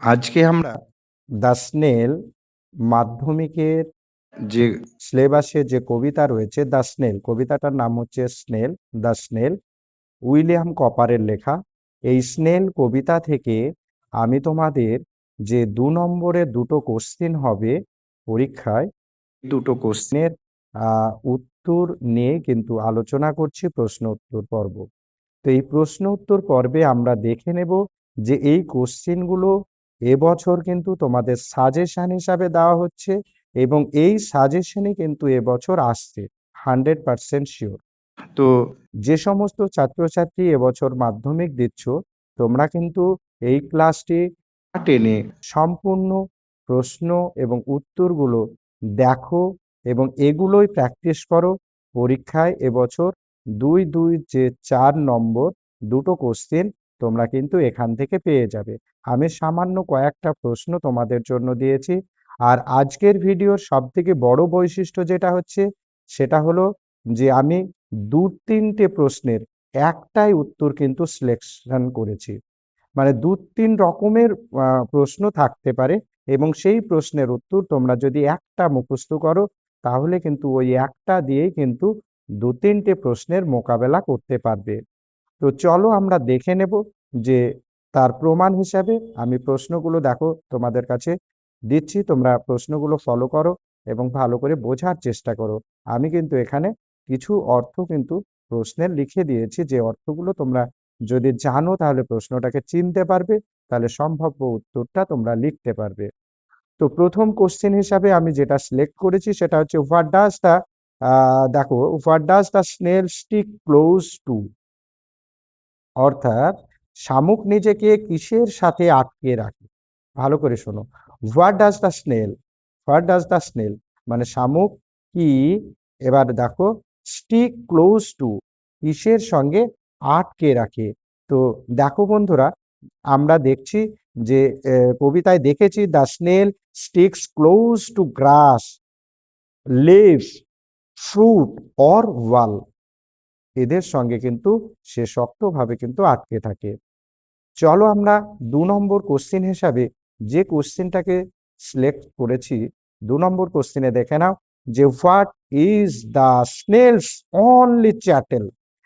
আজকে আমরা the snail মাধ্যমিকের যে সিলেবাসে যে কবিতা রয়েছে দ্য স্নেল, কবিতাটার নাম হচ্ছে স্নেল, দ্য স্নেল, উইলিয়াম কপারের লেখা। এই স্নেল কবিতা থেকে আমি তোমাদের যে দু নম্বরের দুটো কোশ্চেন হবে পরীক্ষায়, দুটো কোশ্চেনের উত্তর নিয়ে কিন্তু আলোচনা করছি প্রশ্ন উত্তর পর্ব। তো এই প্রশ্ন উত্তর পর্বে আমরা দেখে নেব যে এই কোশ্চেনগুলো এবছর কিন্তু তোমাদের সাজেশন হিসাবে দেওয়া হচ্ছে এবং এই সাজেশনই কিন্তু এবছর আসছে হান্ড্রেড পার্সেন্ট শিওর তো যে সমস্ত ছাত্রছাত্রী এবছর মাধ্যমিক দিচ্ছ তোমরা কিন্তু এই ক্লাসটি টেনে সম্পূর্ণ প্রশ্ন এবং উত্তরগুলো দেখো এবং এগুলোই প্র্যাকটিস করো পরীক্ষায় এবছর দুই দুই যে চার নম্বর দুটো কোশ্চেন তোমরা কিন্তু এখান থেকে পেয়ে যাবে। আমি সামান্য কয়েকটা প্রশ্ন তোমাদের জন্য দিয়েছি। আর আজকের ভিডিওর সব থেকে বড় বৈশিষ্ট্য যেটা হচ্ছে, সেটা হলো যে আমি দু তিনটে প্রশ্নের একটাই উত্তর কিন্তু সিলেকশন করেছি। মানে দু তিন রকমের প্রশ্ন থাকতে পারে এবং সেই প্রশ্নের উত্তর তোমরা যদি একটা মুখস্থ করো, তাহলে কিন্তু ওই একটা দিয়েই কিন্তু দু তিনটে প্রশ্নের মোকাবেলা করতে পারবে। তো চলো আমরা দেখে নেব যে তার প্রমাণ হিসাবে আমি প্রশ্নগুলো দেখো তোমাদের কাছে দিচ্ছি, তোমরা প্রশ্নগুলো ফলো করো এবং ভালো করে বোঝার চেষ্টা করো। আমি কিন্তু এখানে কিছু অর্থ কিন্তু প্রশ্নের লিখে দিয়েছি, যে অর্থগুলো তোমরা যদি জানো তাহলে প্রশ্নটাকে চিনতে পারবে, তাহলে সম্ভাব্য উত্তরটা তোমরা লিখতে পারবে। তো প্রথম কোশ্চেন হিসাবে আমি যেটা সিলেক্ট করেছি সেটা হচ্ছে হোয়াট ডাজ দ্য দেখো what does the snail stick close to অর্থাৎ শামুক নিজেকে কিসের সাথে আটকে রাখে? ভালো করে শোনো। What does the snail what does the snail মানে শামুক কি? এবার দেখো স্টিক ক্লোজ টু কিসের সঙ্গে আটকে রাখে? তো দেখো বন্ধুরা, আমরা দেখছি যে কবিতায় দেখেছি the snail sticks close to grass leaf fruit or wall এদের সঙ্গে কিন্তু সে শক্তভাবে কিন্তু আটকে থাকে। চলো আমরা দু নম্বর কোশ্চিন হিসাবে যে কোশ্চিনটাকে সিলেক্ট করেছি, দু নম্বর কোশ্চিনে দেখে নাও যে what is the snail's only chattel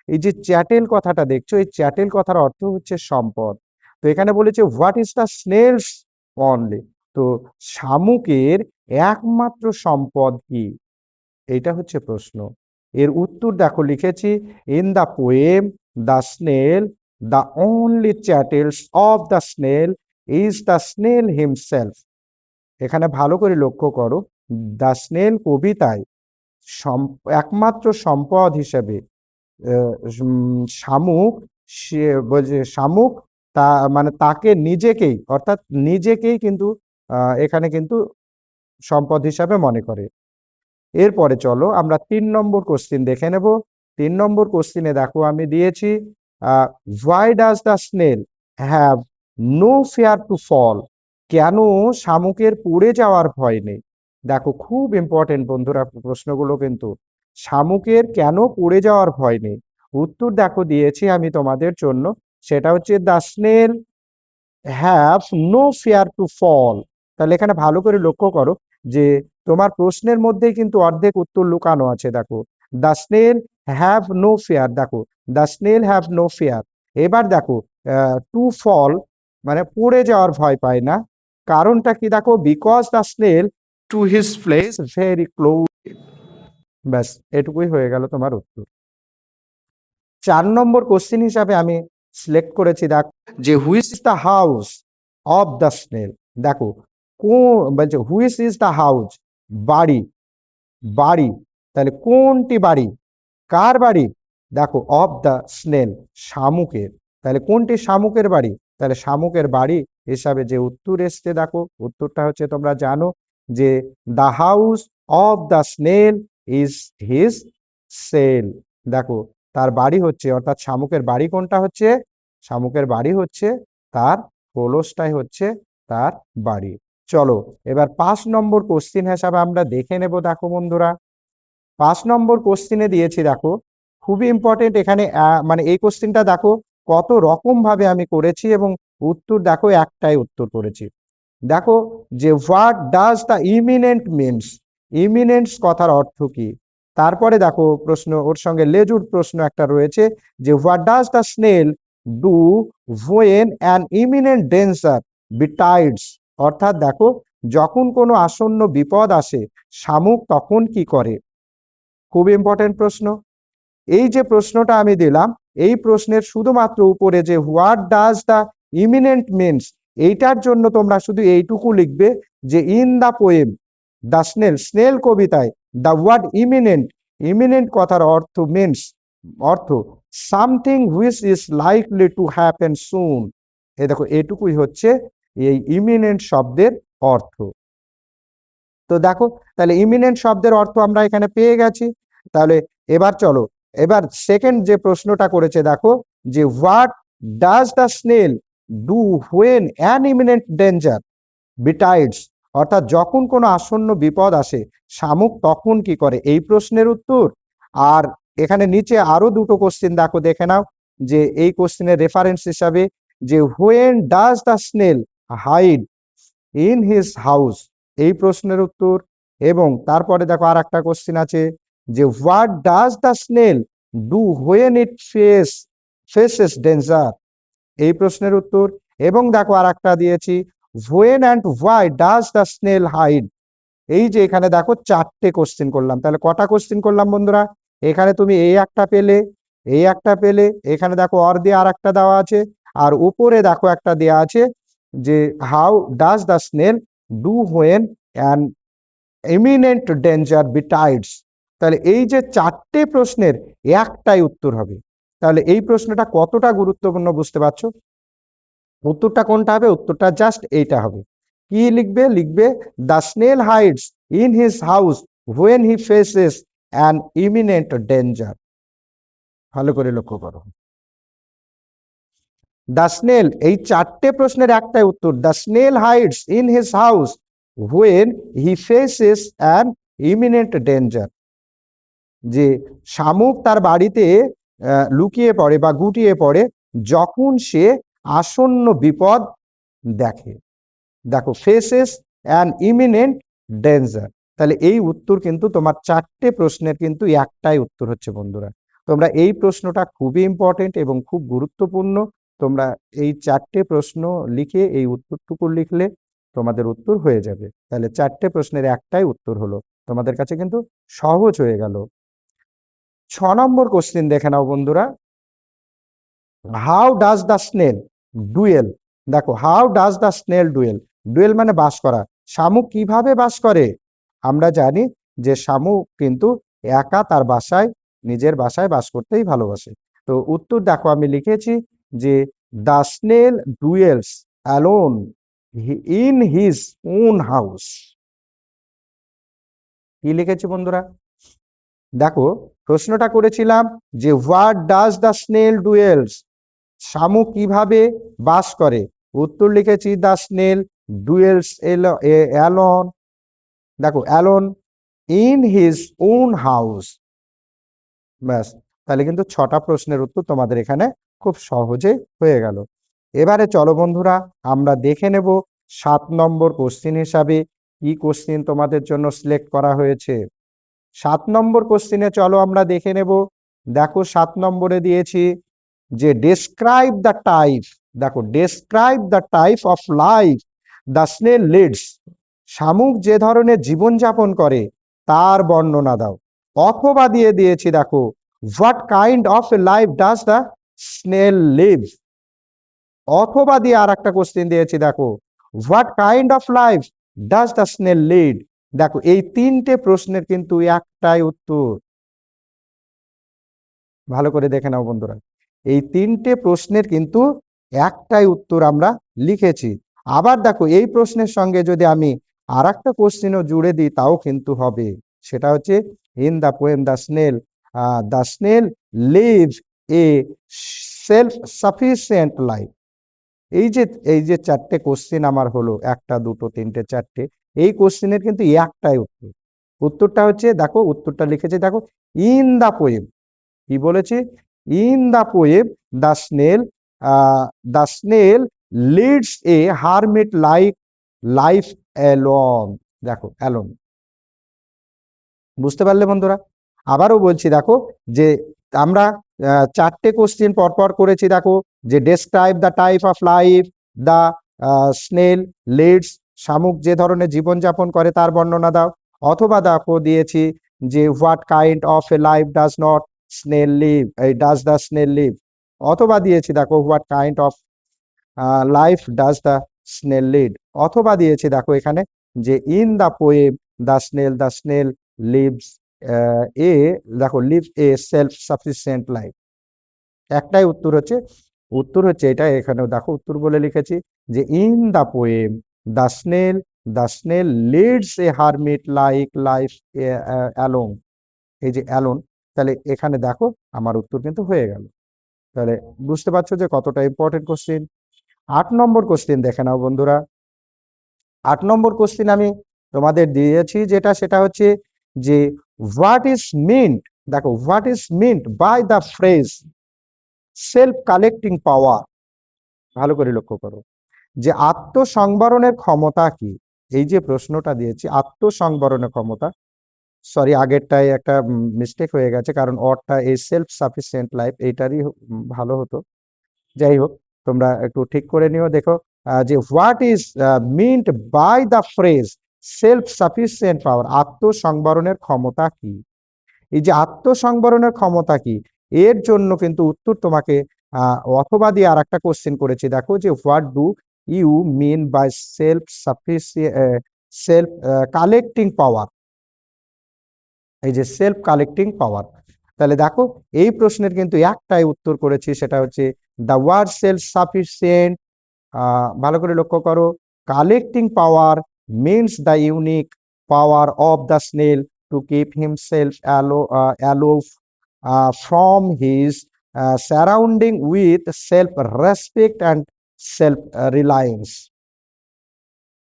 এই যে চ্যাটেল কথাটা দেখছ, এই চ্যাটেল কথার অর্থ হচ্ছে সম্পদ। তো এখানে বলেছে what is the snail's only তো শামুকের একমাত্র সম্পদ কি? এইটা হচ্ছে প্রশ্ন। এর উত্তর দেখো, লিখেছি in the poem the snail the only chattels of the snail is the snail himself এখানে ভালো করে লক্ষ্য করো দ্য স্নেল কবিতায় একমাত্র সম্পদ হিসেবে শামুক, সে শামুক তা মানে তাকে নিজেকেই, অর্থাৎ নিজেকেই কিন্তু এখানে কিন্তু সম্পদ হিসাবে মনে করে। এরপরে চলো আমরা তিন নম্বর কোশ্চিন দেখে নেব। তিন নম্বর কোশ্চিনে দেখো আমি দিয়েছি why does the snail have no fear to fall কেন শামুকের পড়ে যাওয়ার ভয় নেই? দেখো খুব ইম্পর্টেন্ট বন্ধুরা প্রশ্নগুলো কিন্তু। শামুকের কেন পড়ে যাওয়ার ভয় নেই? উত্তর দেখো দিয়েছি আমি তোমাদের জন্য। সেটা হচ্ছে the snail have no fear to fall তাহলে এখানে ভালো করে লক্ষ্য করো যে তোমার প্রশ্নের মধ্যেই কিন্তু অর্ধেক উত্তর লুকানো আছে, দেখো। The snail have no fear দেখো। The snail have no fear এবার দেখো টু ফল মানে পড়ে যাওয়ার ভয় পায় না। কারণটা কি দেখো? Because the snail to his place very close ব্যাস, এটুকুই হয়ে গেল তোমার উত্তর। চার নম্বর কোশ্চিন হিসাবে আমি সিলেক্ট করেছি, দেখ, যে whose is the house of the snail দেখো কোন বলছে হুইস ইজ দ্য হাউস বাড়ি বাড়ি, তাহলে কোনটি বাড়ি? কার বাড়ি? দেখো অফ দ্য স্নেল শামুকের। তাহলে কোনটি শামুকের বাড়ি? তাহলে শামুকের বাড়ি হিসাবে যে উত্তর এসছে, দেখো, উত্তরটা হচ্ছে তোমরা জানো যে the house of the snail is his shell দেখো, তার বাড়ি হচ্ছে, অর্থাৎ শামুকের বাড়ি কোনটা হচ্ছে? শামুকের বাড়ি হচ্ছে, তার কলসটাই হচ্ছে তার বাড়ি। চলো, এবার পাঁচ নম্বর কোশ্চিন হিসাবে আমরা দেখে নেব দেখো বন্ধুরা। পাঁচ নম্বর কোশ্চিনে দিয়েছি দেখো, খুবই ইম্পর্টেন্ট এখানে মানে এই কোশ্চিনটা দেখো কত রকম ভাবে আমি করেছি এবং উত্তর দেখো একটাই উত্তর করেছি। দেখো যে what does the imminent means imminents কথার অর্থ কি? তারপরে দেখো প্রশ্ন, ওর সঙ্গে লেজুর প্রশ্ন একটা রয়েছে যে what does the snail do when an imminent danger betides অর্থাৎ দেখো, যখন কোনো আসন্ন বিপদ আসে, শামুক তখন কি করে? খুব ইম্পর্টেন্ট প্রশ্ন। এই যে প্রশ্নটা আমি দিলাম, এই প্রশ্নের শুধুমাত্র উপরে যে what does the imminent means এইটার জন্য তোমরা শুধু এইটুকু লিখবে যে in the poem the snail snail কবিতায় দ্য ওয়ার্ড ইমিনেন্ট ইমিনেন্ট কথার অর্থ মিনস অর্থ something which is likely to happen soon এ দেখো এটুকুই হচ্ছে এই ইমিনেন্ট শব্দের অর্থ। তো দেখো, তাহলে ইমিনেন্ট শব্দের অর্থ আমরা এখানে পেয়ে গেছি। তাহলে এবার চলো, এবার সেকেন্ড যে প্রশ্নটা করেছে দেখো, যে what does the snail do when an imminent danger betides অর্থাৎ যখন কোনো আসন্ন বিপদ আসে, শামুক তখন কি করে? এই প্রশ্নের উত্তর। আর এখানে নিচে আরও দুটো কোশ্চিন দেখো, দেখে নাও। যে এই কোশ্চিনের রেফারেন্স হিসাবে যে when does the snail hide in his house এই প্রশ্নের উত্তর। এবং তারপরে দেখো আর একটা কোশ্চিন আছে যে what does the snail do when it face faces danger এই প্রশ্নের উত্তর। এবং দেখো আর একটা দিয়েছি when and why does the snail hide এই যে এখানে দেখো চারটে কোশ্চিন করলাম। তাহলে কটা কোশ্চিন করলাম বন্ধুরা? এখানে তুমি এই একটা পেলে এই একটা পেলে, এখানে দেখো অর দিয়ে আর একটা দেওয়া আছে, আর উপরে দেখো একটা দেওয়া আছে যে how does the snail do when an imminent danger betides তাহলে এই যে চারটে প্রশ্নের একটাই উত্তর হবে। তাহলে এই প্রশ্নটা কতটা গুরুত্বপূর্ণ বুঝতে পারছ? উত্তরটা কোনটা হবে? উত্তরটা জাস্ট এইটা হবে। কি লিখবে? লিখবে the snail hides in his house when he faces an imminent danger ভালো করে লক্ষ্য করো। দ্য স্নেল এই চারটে প্রশ্নের একটাই উত্তর। The snail hides in his house when he faces an imminent danger যে শামুক তার বাড়িতে লুকিয়ে পড়ে বা গুটিয়ে পড়ে যখন সে আসন্ন বিপদ দেখে। দেখো ফেসেস অ্যান ইমিনেন্ট ডেঞ্জার তাহলে এই উত্তর কিন্তু তোমার চারটে প্রশ্নের কিন্তু একটাই উত্তর হচ্ছে বন্ধুরা। তোমরা এই প্রশ্নটা খুবই ইম্পর্টেন্ট এবং খুব গুরুত্বপূর্ণ। তোমরা এই চারটে প্রশ্ন লিখে এই উত্তরটুকু লিখলে তোমাদের উত্তর হয়ে যাবে। তাহলে চারটে প্রশ্নের একটাই উত্তর হলো। তোমাদের কাছে কিন্তু সহজ হয়ে গেল। ছ নম্বর কোশ্চিন দেখে নাও বন্ধুরা। How does the snail dwell দেখো how does the snail dwell dwell মানে বাস করা। শামুক কীভাবে বাস করে? আমরা জানি যে শামুক কিন্তু একা তার বাসায়, নিজের বাসায় বাস করতেই ভালোবাসে। তো উত্তর দেখো, আমি লিখেছি যে the snail dwells alone in his own house কি লিখেছি বন্ধুরা? দেখো, প্রশ্নটা করেছিলাম যে what does the snail dwells শামুক কীভাবে বাস করে? উত্তর লিখেছি দ্য স্নেল ডুয়েলস অ্যালন দেখো alone in his own house ব্যাস, তাহলে কিন্তু ছটা প্রশ্নের উত্তর তোমাদের এখানে খুব সহজে হয়ে গেল। এবারে চলো বন্ধুরা, আমরা দেখে নেব সাত নম্বর কোশ্চিন হিসাবে কি কোশ্চিন তোমাদের জন্য সিলেক্ট করা হয়েছে। সাত নম্বর কোশ্চিনে চলো আমরা দেখে নেব। দেখো সাত নম্বরে দিয়েছি যে ডেসক্রাইব দ্য টাইপ দেখো describe the type of life the snail leads শামুক যে ধরনের জীবনযাপন করে, তার বর্ণনা দাও। অথবা দিয়ে দিয়েছি, দেখো what kind of life does the snail live অথবা দিয়ে আর একটা কোশ্চেন দিয়েছি, দেখো। What kind of life does the snail lead দেখো, এই তিনটে প্রশ্নের কিন্তু একটাই উত্তর। ভালো করে দেখে নাও বন্ধুরা। এই তিনটে প্রশ্নের কিন্তু একটাই উত্তর আমরা লিখেছি। আবার দেখো, এই প্রশ্নের সঙ্গে যদি আমি আর একটা কোশ্চেনও জুড়ে দিই, তাও কিন্তু হবে। সেটা হচ্ছে in the poem the snail the snail live a self sufficient life এই যে এই যে চারটে কোশ্চেন আমার হলো, একটা, দুটো, তিনটে, চারটে, এই কোশ্চেনের কিন্তু একটাই উত্তর। উত্তরটা হচ্ছে, দেখো, উত্তরটা লিখেছে, দেখো ইন দ্য পোয়েম কি বলেছে? In the poem the snail the snail leads a hermit like life alone দেখো অ্যালন বুঝতে পারলে বন্ধুরা? আবারও বলছি, দেখো, যে আমরা চারটে কোশ্চেন পরপর করেছি, দেখো, যে describe the type of life the snail leads শামুক যে ধরনের জীবনযাপন করে তার বর্ণনা দাও। অথবা দেখো, দিয়েছি যে what kind of a life does not snail live এই ডাজ দ্য স্নেল লিভ অথবা দিয়েছি, দেখো what kind of life does the snail lead অথবা দিয়েছি, দেখো, এখানে যে in the poem the snail the snail lives a, দেখো live a self sufficient life একটাই উত্তর হচ্ছে উত্তর হচ্ছে এটা এখানেও দেখো উত্তর বলে লিখেছি যে in the poem the snail the snail leads a hermit like life alone এই যে অ্যালোন তাহলে এখানে দেখো আমার উত্তর কিন্তু হয়ে গেল। তাহলে বুঝতে পারছ যে কতটা ইম্পর্টেন্ট কোশ্চেন আট নম্বর কোশ্চেন দেখে নাও বন্ধুরা। আট নম্বর কোশ্চেন আমি তোমাদের দিয়েছি যেটা, সেটা হচ্ছে যে হোয়াট ইজ মিন্ট দেখো what is meant by the phrase self collecting power ভালো করে লক্ষ্য করো, যে আত্মসংবরণের ক্ষমতা কি? এই যে প্রশ্নটা দিয়েছি, আত্মসংবরণের ক্ষমতা সরি আগেরটাই একটা মিস্টেক হয়ে গেছে, কারণ অরটা এই সেলফ সাফিসিয়েন্ট লাইফ এইটারই ভালো হতো। যাই হোক, তোমরা একটু ঠিক করে নিও, দেখো যে what is meant by the phrase self sufficient power আত্মসংবরণের ক্ষমতা কি? এই যে আত্মসংবরণের ক্ষমতা কি? এর জন্য কিন্তু উত্তর তোমাকে অথবা দিয়ে আর একটা কোশ্চেন করেছি। দেখো যে what do you mean by self sufficient self collecting power এই যে সেলফ কালেক্টিং পাওয়ার তাহলে দেখো, এই প্রশ্নের কিন্তু একটাই উত্তর করেছি, সেটা হচ্ছে দ্য ওয়ার্ড সেলফ সাফিসিয়েন্ট ভালো করে লক্ষ্য করো। Collecting power means the unique power of the snail to keep himself aloe aloof from his surrounding with self respect and self reliance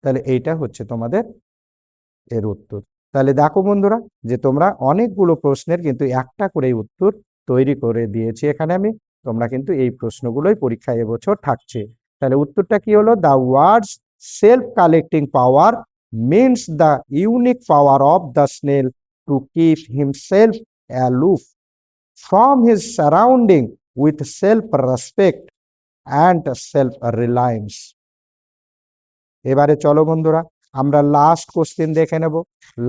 তাহলে এইটা হচ্ছে তোমাদের এর উত্তর। তাহলে দেখো বন্ধুরা, যে তোমরা অনেকগুলো প্রশ্নের কিন্তু একটা করে উত্তর তৈরি করে দিয়েছি এখানে আমি। তোমরা কিন্তু এই প্রশ্নগুলোই পরীক্ষায় এবছর থাকছে। তাহলে উত্তরটা কি হলো? The words self collecting power means the unique power of the snail to keep himself aloof from his surrounding with self respect and self reliance এবারে চলো বন্ধুরা, আমরা লাস্ট কোশ্চেন দেখে নেব।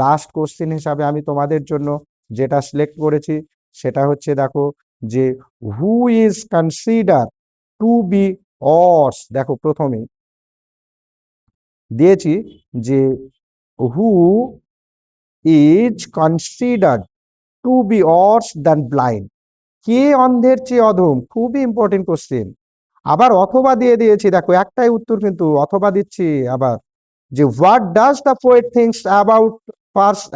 লাস্ট কোশ্চেন হিসাবে আমি তোমাদের জন্য যেটা সিলেক্ট করেছি, সেটা হচ্ছে দেখো যে who is consider to be worse দেখো প্রথমেই দিয়েছি যে who is consider to be worse than blind কে অন্ধের চেয়ে অধম? খুবই ইম্পর্টেন্ট কোশ্চেন আবার অথবা দিয়ে দিয়েছি, দেখো একটাই উত্তর কিন্তু অথবা দিচ্ছি আবার, যে what does the poet thinks about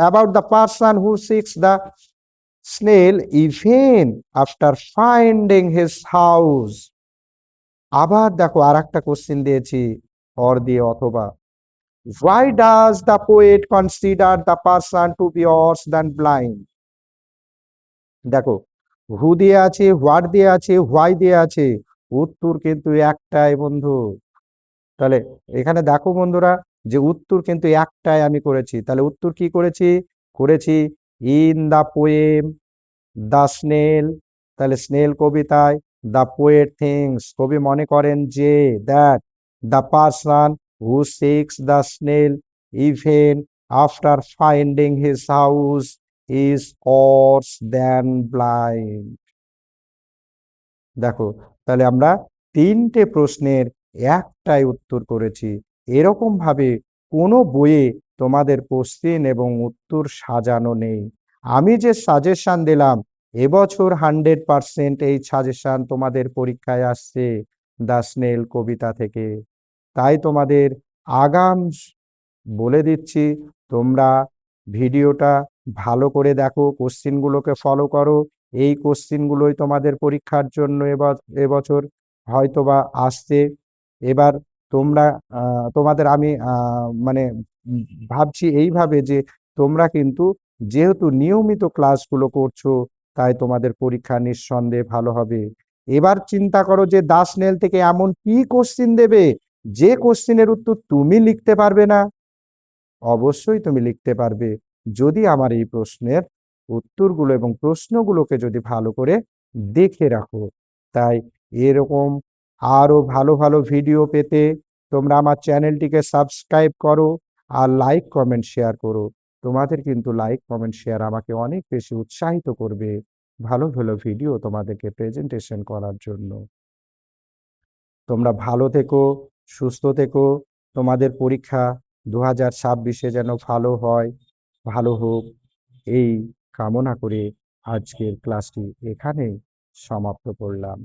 about the person who seeks the snail even after finding his house আবার দেখো আর একটা কোশ্চেন দিয়েছি অর দিয়ে অথবা। Why does the poet consider the person to be worse than blind দেখো who দিয়ে আছে হোয়াট দিয়ে আছে হোয়াই দিয়ে আছে, উত্তর কিন্তু একটাই বন্ধু। তাহলে এখানে দেখো বন্ধুরা, যে উত্তর কিন্তু একটাই আমি করেছি। তাহলে উত্তর কি করেছি? করেছি in the poem the snail তাহলে স্নেল কবিতায় দ্য পোয়েট থিংস কবি মনে করেন যে that the person who seeks the snail even after finding his house is worse than blind দেখো, তাহলে আমরা তিনটে প্রশ্নের একটাই উত্তর করেছি। এরকম ভাবে কোনো বইয়ে তোমাদের কোশ্চেন এবং উত্তর সাজানো নেই। আমি যে সাজেশন দিলাম, এবছর হান্ড্রেড পার্সেন্ট এই সাজেশন তোমাদের পরীক্ষায় আসছে দ্য স্নেল কবিতা থেকে। তাই তোমাদের আগাম বলে দিচ্ছি, তোমরা ভিডিওটা ভালো করে দেখো, কোশ্চিনগুলোকে ফলো করো। এই কোশ্চিনগুলোই তোমাদের পরীক্ষার জন্য এবছর হয়তোবা আসছে। এবার তোমরা তোমাদের আমি মানে ভাবছি এইভাবে যে তোমরা কিন্তু যেহেতু নিয়মিত ক্লাসগুলো করছ, তাই তোমাদের পরীক্ষা নিঃসন্দেহে ভালো হবে। এবার চিন্তা করো যে দাসনেল থেকে এমন কি কোশ্চিন দেবে? যে কোশ্চেনের উত্তর তুমি লিখতে পারবে না, অবশ্যই তুমি লিখতে পারবে। যদি আমার এই প্রশ্নের উত্তরগুলো এবং প্রশ্নগুলোকে যদি ভালো করে দেখে রাখো, তাই এরকম আরও ভালো ভালো ভিডিও পেতে তোমরা আমার চ্যানেলটিকে সাবস্ক্রাইব করো আর লাইক, কমেন্ট, শেয়ার করো। তোমাদের কিন্তু লাইক, কমেন্ট, শেয়ার আমাকে অনেক বেশি উৎসাহিত করবে ভালো ভালো ভিডিও তোমাদেরকে প্রেজেন্টেশন করার জন্য। তোমরা ভালো থেকো। সুস্থ থেকো। তোমাদের পরীক্ষা দু হাজার ছাব্বিশে যেন ভালো হয়, ভালো হোক। এই কামনা করে আজকের ক্লাসটি এখানে সমাপ্ত করলাম।